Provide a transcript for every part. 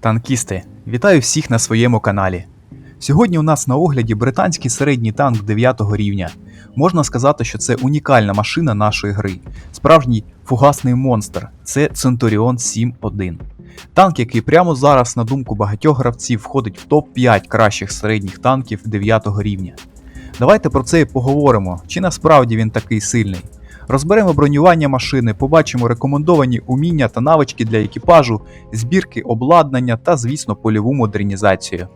Танкісти, вітаю всіх на своєму каналі. Сьогодні у нас на огляді британський середній танк 9 рівня. Можна сказати, що це унікальна машина нашої гри, справжній фугасний монстр. Це Centurion 7.1. Танк, який прямо зараз, на думку багатьох гравців, входить в топ-5 кращих середніх танків 9 рівня. Давайте про це і поговоримо, чи насправді він такий сильний. Розберемо бронювання машини, побачимо рекомендовані уміння та навички для екіпажу, збірки, обладнання та, звісно, польову модернізацію.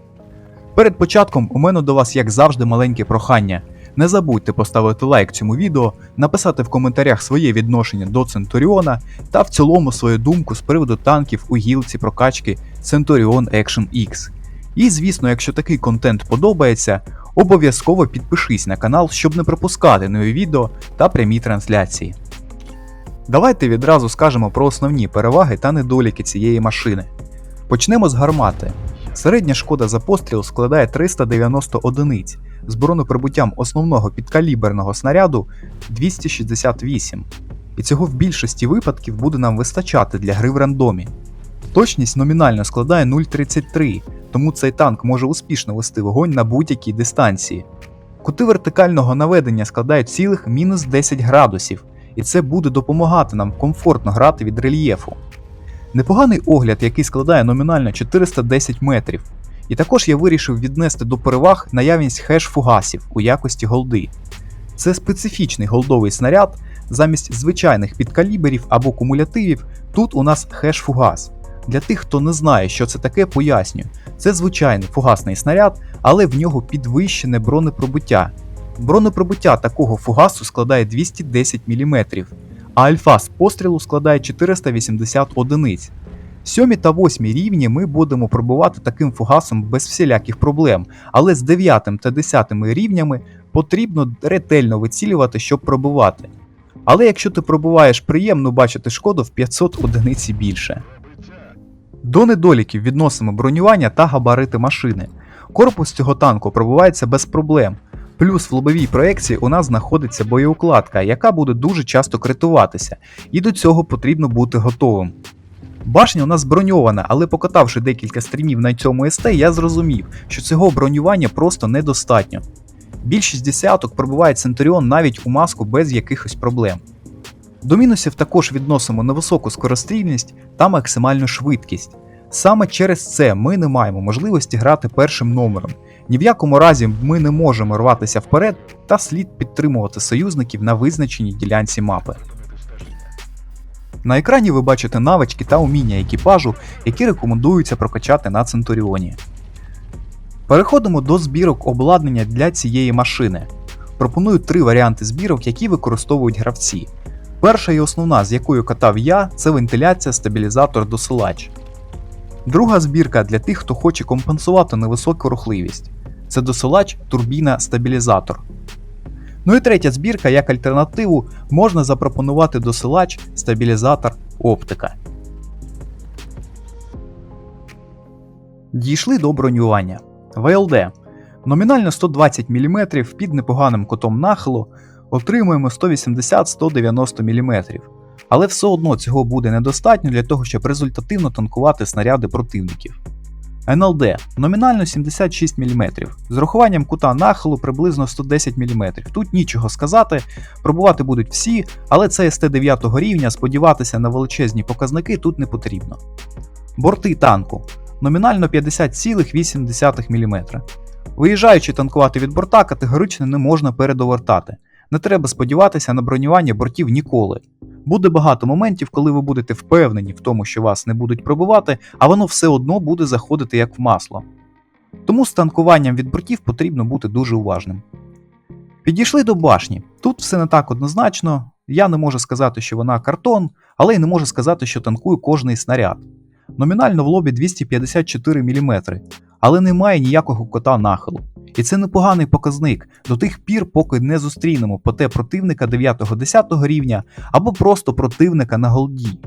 Перед початком у мене до вас, як завжди, маленьке прохання. Не забудьте поставити лайк цьому відео, написати в коментарях своє відношення до Центуріона та в цілому свою думку з приводу танків у гілці прокачки Centurion Action X. І звісно, якщо такий контент подобається, обов'язково підпишись на канал, щоб не пропускати нові відео та прямі трансляції. Давайте відразу скажемо про основні переваги та недоліки цієї машини. Почнемо з гармати. Середня шкода за постріл складає 390 одиниць, з бронеприбуттям основного підкаліберного снаряду 268, і цього в більшості випадків буде нам вистачати для гри в рандомі. Точність номінально складає 0,33, тому цей танк може успішно вести вогонь на будь-якій дистанції. Кути вертикального наведення складають цілих мінус 10 градусів, і це буде допомагати нам комфортно грати від рельєфу. Непоганий огляд, який складає номінально 410 метрів. І також я вирішив віднести до переваг наявність хеш-фугасів у якості голди. Це специфічний голдовий снаряд, замість звичайних підкаліберів або кумулятивів, тут у нас хеш-фугас. Для тих, хто не знає, що це таке, поясню. Це звичайний фугасний снаряд, але в нього підвищене бронепробиття. Бронепробиття такого фугасу складає 210 мм, а альфа з пострілу складає 480 одиниць. Сьомі та восьмі рівні ми будемо пробувати таким фугасом без всіляких проблем, але з 9 та 10 рівнями потрібно ретельно вицілювати, щоб пробивати. Але якщо ти пробуваєш приємно бачити шкоду в 500 одиниці більше. До недоліків відносимо бронювання та габарити машини. Корпус цього танку пробувається без проблем. Плюс в лобовій проекції у нас знаходиться боєукладка, яка буде дуже часто критуватися, і до цього потрібно бути готовим. Башня у нас броньована, але покатавши декілька стрімів на цьому СТ, я зрозумів, що цього бронювання просто недостатньо. Більшість десяток пробиває Центуріон навіть у маску без якихось проблем. До мінусів також відносимо невисоку скорострільність та максимальну швидкість. Саме через це ми не маємо можливості грати першим номером. Ні в якому разі ми не можемо рватися вперед та слід підтримувати союзників на визначеній ділянці мапи. На екрані ви бачите навички та уміння екіпажу, які рекомендуються прокачати на Центуріоні. Переходимо до збірок обладнання для цієї машини. Пропоную три варіанти збірок, які використовують гравці. Перша і основна, з якою катав я, це вентиляція, стабілізатор, досилач. Друга збірка для тих, хто хоче компенсувати невисоку рухливість. Це досилач, турбіна, стабілізатор. Ну і третя збірка, як альтернативу, можна запропонувати досилач, стабілізатор, оптика. Дійшли до бронювання. ВЛД. Номінально 120 мм під непоганим кутом нахилу отримуємо 180-190 мм. Але все одно цього буде недостатньо для того, щоб результативно танкувати снаряди противників. НЛД номінально 76 мм, з рахуванням кута нахилу приблизно 110 мм. Тут нічого сказати, пробувати будуть всі, але це СТ 9 рівня, сподіватися на величезні показники тут не потрібно. Борти танку номінально 50,8 мм. Виїжджаючи танкувати від борта, категорично не можна передовертати. Не треба сподіватися на бронювання бортів ніколи. Буде багато моментів, коли ви будете впевнені в тому, що вас не будуть пробивати, а воно все одно буде заходити як в масло. Тому з танкуванням від бортів потрібно бути дуже уважним. Підійшли до башні. Тут все не так однозначно. Я не можу сказати, що вона картон, але й не можу сказати, що танкує кожний снаряд. Номінально в лобі 254 мм, але немає ніякого кота нахилу. І це непоганий показник до тих пір, поки не зустрінемо ПТ противника 9-10 рівня або просто противника на голді.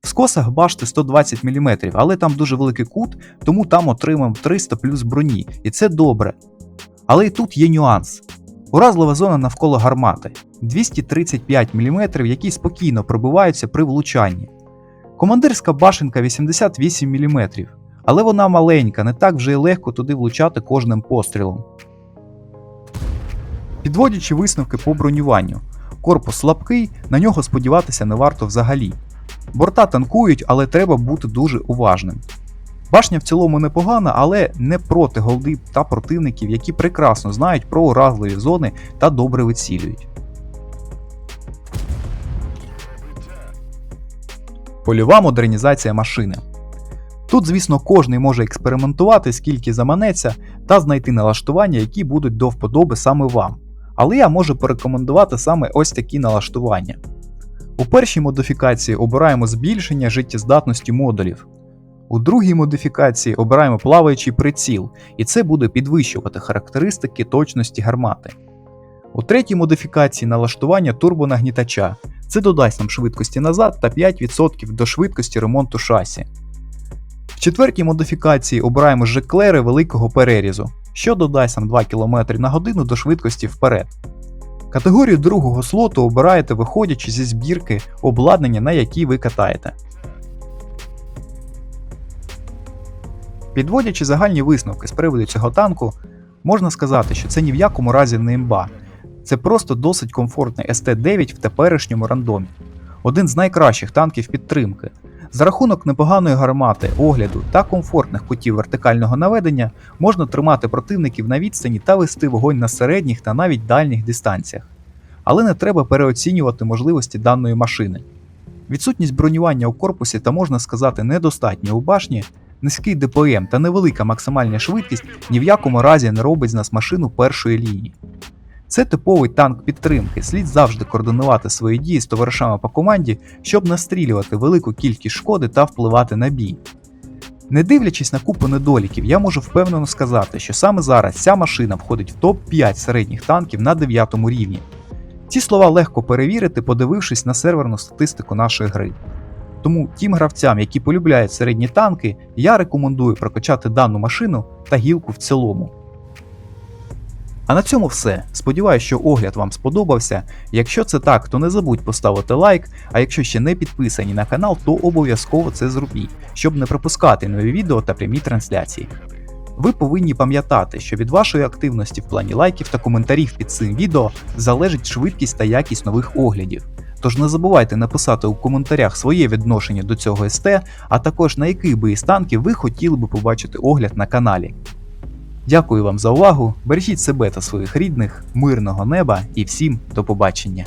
В скосах башти 120 мм, але там дуже великий кут, тому там отримаємо 300 плюс броні, і це добре. Але і тут є нюанс. Уразлива зона навколо гармати 235 мм, які спокійно пробиваються при влучанні. Командирська башенка 88 мм, але вона маленька, не так вже й легко туди влучати кожним пострілом. Підводячи висновки по бронюванню, корпус слабкий, на нього сподіватися не варто взагалі. Борта танкують, але треба бути дуже уважним. Башня в цілому непогана, але не проти голди та противників, які прекрасно знають про уразливі зони та добре вицілюють. Польова модернізація машини. Тут, звісно, кожний може експериментувати, скільки заманеться, та знайти налаштування, які будуть до вподоби саме вам. Але я можу порекомендувати саме ось такі налаштування. У першій модифікації обираємо збільшення життєздатності модулів. У другій модифікації обираємо плаваючий приціл, і це буде підвищувати характеристики точності гармати. У третій модифікації налаштування турбонагнітача. Це додасть нам швидкості назад та 5% до швидкості ремонту шасі. Четвертій модифікації обираємо жеклери великого перерізу, що додасть нам 2 км на годину до швидкості вперед. Категорію другого слоту обираєте виходячи зі збірки обладнання, на якій ви катаєте. Підводячи загальні висновки з приводу цього танку, можна сказати, що це ні в якому разі не імба. Це просто досить комфортний СТ-9 в теперішньому рандомі. Один з найкращих танків підтримки. За рахунок непоганої гармати, огляду та комфортних кутів вертикального наведення можна тримати противників на відстані та вести вогонь на середніх та навіть дальніх дистанціях. Але не треба переоцінювати можливості даної машини. Відсутність бронювання у корпусі та можна сказати недостатньо у башні, низький ДПМ та невелика максимальна швидкість ні в якому разі не робить з нас машину першої лінії. Це типовий танк підтримки, слід завжди координувати свої дії з товаришами по команді, щоб настрілювати велику кількість шкоди та впливати на бій. Не дивлячись на купу недоліків, я можу впевнено сказати, що саме зараз ця машина входить в топ-5 середніх танків на 9 рівні. Ці слова легко перевірити, подивившись на серверну статистику нашої гри. Тому тим гравцям, які полюбляють середні танки, я рекомендую прокачати дану машину та гілку в цілому. А на цьому все. Сподіваюсь, що огляд вам сподобався. Якщо це так, то не забудь поставити лайк, а якщо ще не підписані на канал, то обов'язково це зробіть, щоб не пропускати нові відео та прямі трансляції. Ви повинні пам'ятати, що від вашої активності в плані лайків та коментарів під цим відео залежить швидкість та якість нових оглядів. Тож не забувайте написати у коментарях своє відношення до цього СТ, а також на який би із танків ви хотіли би побачити огляд на каналі. Дякую вам за увагу, бережіть себе та своїх рідних, мирного неба і всім до побачення!